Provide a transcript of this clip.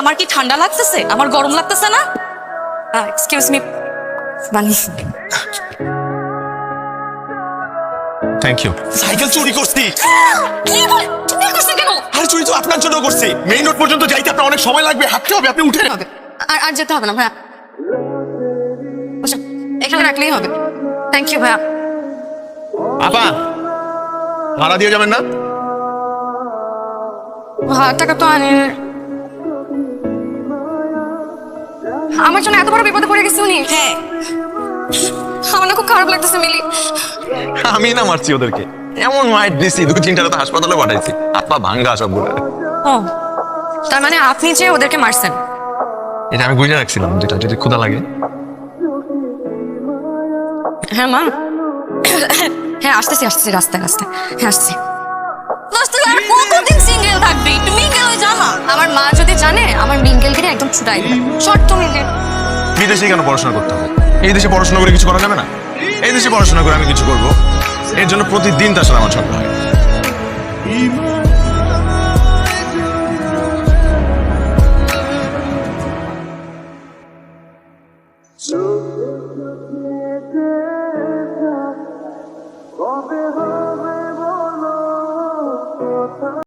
আমার কি ঠান্ডা লাগতেছে? আমার গরম লাগতেছে না? Excuse me bunny thank you cycle চুরি করছি। কি বল তুমি করছেন কেন? আর চুরি তো আপনার জন্য করছি। মেইন রোড পর্যন্ত যাইতে আপনার অনেক সময় লাগবে। হাঁটতে হবে আপনি উঠে হবে আর আর যেতে হবে না ভাইয়া। এখানে রাখলেই হবে। থ্যাংক ইউ ভাইয়া। আপা ভাড়া দিয়ে যাবেন না? ভাড়া টাকা তো আনে আমার জন্য এত বড় বিপদে পড়ে গেছে উনি। হ্যাঁ। আমার না খুব খারাপ লাগতেছে মিলি। আমি না মারছি ওদেরকে। এমন মাইট দিছি দু তিনটা তো হাসপাতালে পাঠাইছি। আপা ভাঙ্গা সবগুলো ও তার মানে আপনি যে ওদেরকে মারছেন। এটা আমি বুঝে রাখছিলাম যেটা যদি ক্ষুধা লাগে। হ্যাঁ মা। হ্যাঁ আসতেছি আসতেছি রাস্তায় রাস্তায়। হ্যাঁ আসছি কতদিন সিঙ্গেল থাকবি? একটু মিঙ্গেল হয়ে যা আমার মা যদি আমার মিঙ্গেলগিরি একদম ছুটাই শর্ট মিলে বিদেশে কেন পড়াশোনা করতে হবে? এই দেশে পড়াশোনা করে কিছু করা যাবে না? এই দেশে পড়াশোনা করে আমি কিছু করব। এর জন্য প্রতিদিন তার সাথে আমার ঝগড়া হয়।